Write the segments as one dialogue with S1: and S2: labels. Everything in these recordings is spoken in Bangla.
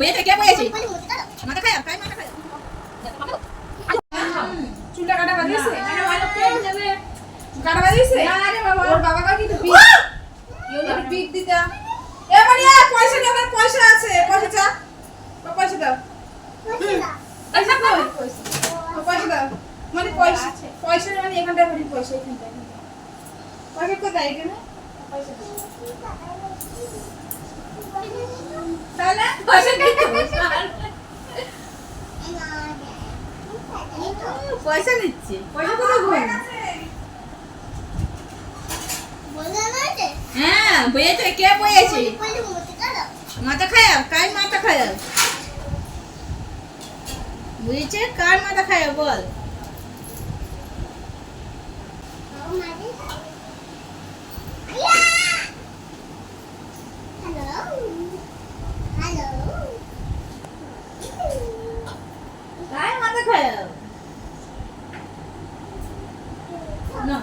S1: বইয়েছে কে বইয়েছে মাথা খায় খায় মাথা খায়।
S2: চুলটা কাটা বাঁধিয়েছে কাটা বাঁধিয়েছে ওর বাবাকে কিন্তু পিক। একটু পিক দিতা। এ মারিয়া পয়সা নেই আমার পয়সা আছে। পয়সা চা। পয়সা দাও। পয়সা দাও। পয়সা দাও। মানে পয়সা পয়সা মানে এখানটায় মানে পয়সা এখানটায় পয়সা কোথায় এখানে? পয়সা দিতে
S1: পয়সা নিচ্ছে।
S2: পয়সা কোথায় ঘুরে
S1: হ্যাঁ মাথা খায় কার মাথা খায় বুঝেছে কার মাথা খায় বল কার মাথা খায় না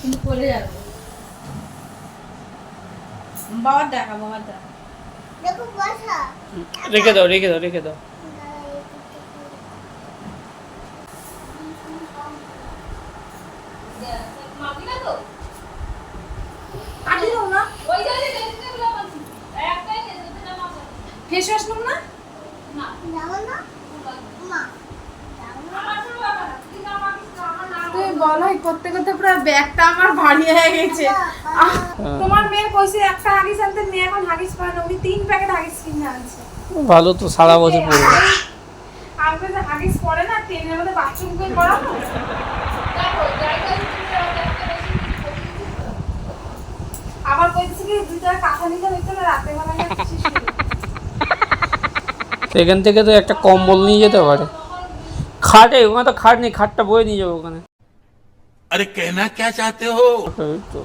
S1: কিন্তু পড়ে যাবে। বাবার ডাকা বাবার ডাকা
S3: রেখে দাও রেখে দাও রেখে দাও।
S2: না ফেস ওয়াশ নাও না। তুই বলাই করতে করতে পুরো ব্যাগটা আমার ভারী হয়ে গেছে। তোমার মেয়ের কইছে একটা হাগিস আনতে মেয়ে এখন হাগিস পায় না। উনি তিন প্যাকেট হাগিস কিনে আনছে।
S3: ভালো তো সারা বছর পড়বে
S2: আমাকে যে হাগিস পড়ে না ট্রেনের মধ্যে বাথরুম করে করানো আবার কইছে কি দুই কাঁথা নিতে হইতো না রাতে বেলা গিয়ে একটা শিশু নিতে।
S3: এখান থেকে তো একটা কম্বল নিয়ে যেতে পারে। খাটে ওখানে তো খাট নেই খাটটা বয়ে নিয়ে যাব ওখানে।
S4: अरे कहना क्या चाहते हो
S3: এই তো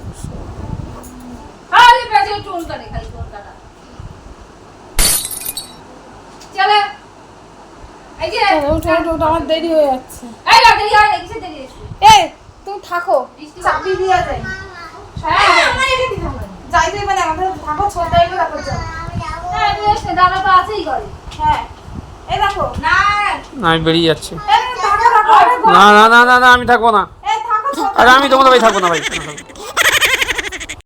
S1: খালি পেছনে চুল কাটে খালি চুল কাটা চলে এই যে
S2: চলো, উঠো উঠো উঠো, আমার দেরি হয়ে যাচ্ছে
S1: এই না দেরি হয় না কিসে দেরি হয়েছে
S2: এ তুমি থাকো চাবি দিয়া যায়
S1: হ্যাঁ আমার এখানে দিতে হবে
S2: যাইতে মানে আমাদের থাকো ছোট হইলে তারপর যাও
S1: হ্যাঁ তুই এসে দাদা তো আছেই ঘরে
S2: হ্যাঁ এই দেখো
S1: না
S3: না, আমি বেরিয়ে যাচ্ছি
S2: এই থাকো থাকো আরে গো-
S3: না না না না না আমি থাকবো না
S2: এই থাকো ছোট
S3: আরে আমি তোমাদের ভাই থাকব না ভাই।